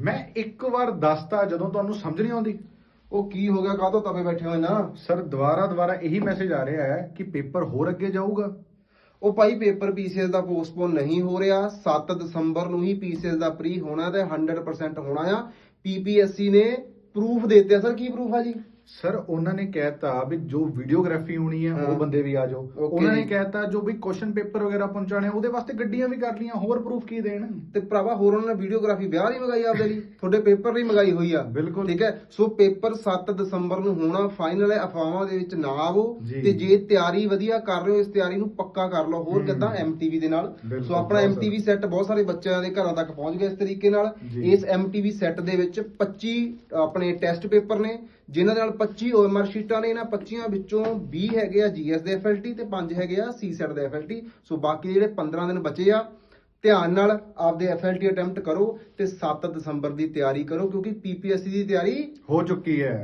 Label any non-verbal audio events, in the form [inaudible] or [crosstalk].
ਮੈਂ ਇੱਕ ਵਾਰ ਦੱਸਤਾ ਜਦੋਂ ਤੁਹਾਨੂੰ ਸਮਝ ਨਹੀਂ ਆਉਂਦੀ। ਉਹ ਕੀ ਹੋ ਗਿਆ, ਕਾਹਤੋਂ ਤਵੇ ਬੈਠੇ ਹੋਏ ਨਾ? ਸਰ, ਦੁਬਾਰਾ ਦੁਬਾਰਾ ਇਹੀ ਮੈਸੇਜ ਆ ਰਿਹਾ ਹੈ ਕਿ ਪੇਪਰ ਹੋਰ ਅੱਗੇ ਜਾਊਗਾ। ਉਹ ਭਾਈ, ਪੇਪਰ ਪੀਸੀਐਸ ਦਾ ਪੋਸਟਪੋਨ ਨਹੀਂ ਹੋ ਰਿਹਾ। 7 ਦਸੰਬਰ ਨੂੰ ਹੀ ਪੀਸੀਐਸ ਦਾ ਪ੍ਰੀ ਹੋਣਾ ਤੇ 100% ਹੋਣਾ ਆ। ਪੀਪੀਐਸਸੀ ਨੇ ਪ੍ਰੂਫ ਦਿੱਤੇ ਆ। ਸਰ, ਕੀ ਪ੍ਰੂਫ ਆ ਜੀ? ਸਰ ਉਹਨਾਂ ਨੇ ਕਹਿਤਾ ਵੀ ਜੋ ਵੀਡੀਓਗ੍ਰਾਫੀ ਹੋਣੀ ਹੈ। ਉਹ ਬੰਦੇ ਵੀ ਆ ਜਾਓ ਉਹਨਾਂ ਨੇ। ਕਹਿਤਾ ਜੋ ਵੀ ਕੁਐਸਚਨ ਪੇਪਰ ਵਗੈਰਾ ਪਹੁੰਚਾਣੇ ਉਹਦੇ ਵਾਸਤੇ ਗੱਡੀਆਂ ਵੀ ਕਰ ਲੀਆਂ ਹੋਰ ਪ੍ਰੂਫ ਕੀ ਦੇਣ ਤੇ ਭਰਾਵਾ ਹੋਰ ਉਹਨਾਂ ਨੇ ਵੀਡੀਓਗ੍ਰਾਫੀ ਵਿਆਹ ਨਹੀਂ ਮੰਗਾਈ ਆਪਦੇ ਲਈ [laughs] ਤੁਹਾਡੇ ਪੇਪਰ ਲਈ ਮੰਗਾਈ ਹੋਈ ਆ ਬਿਲਕੁਲ। ਠੀਕ ਹੈ ਸੋ ਪੇਪਰ 7 ਦਸੰਬਰ ਨੂੰ ਹੋਣਾ ਫਾਈਨਲ ਹੈ ਅਫਵਾਹਾਂ ਦੇ ਵਿੱਚ ਨਾ ਆਵੋ। ਤੇ ਜੇ ਤਿਆਰੀ ਵਧੀਆ ਕਰ ਰਹੇ ਹੋ ਇਸ ਤਿਆਰੀ ਨੂੰ ਪੱਕਾ ਕਰ ਲਓ ਹੋਰ। ਕਿਦਾਂ ਐਮਟੀਵੀ ਦੇ ਨਾਲ ਸੋ ਆਪਣਾ ਐਮਟੀਵੀ ਸੈੱਟ ਬਹੁਤ ਸਾਰੇ ਬੱਚਿਆਂ ਦੇ ਘਰਾਂ ਤੱਕ ਪਹੁੰਚ ਗਿਆ ਇਸ ਤਰੀਕੇ ਨਾਲ। ਇਸ ਐਮਟੀਵੀ ਸੈੱਟ ਦੇ ਵਿੱਚ 25 ਆਪਣੇ ਟੈਸਟ ਪੇਪਰ ਨੇ ਜਿਨ੍ਹਾਂ ਦੇ ਨਾਲ 25 OMR ਸ਼ੀਟਾਂ ਨੇ ਇਹਨਾਂ 25 ਵਿੱਚੋਂ 20 ਹੈਗੇ ਆ GS ਦੇ FLT ਤੇ 5 ਹੈਗੇ ਆ CSET ਦੇ FLT ਸੋ ਬਾਕੀ ਜਿਹੜੇ 15 ਦਿਨ ਬਚੇ ਆ, ਧਿਆਨ ਨਾਲ ਆਪਦੇ FLT ਅਟੈਂਪਟ ਕਰੋ ਤੇ 7 ਦਸੰਬਰ ਦੀ ਤਿਆਰੀ ਕਰੋ, ਕਿਉਂਕਿ PPSC ਦੀ ਤਿਆਰੀ ਹੋ ਚੁੱਕੀ ਹੈ।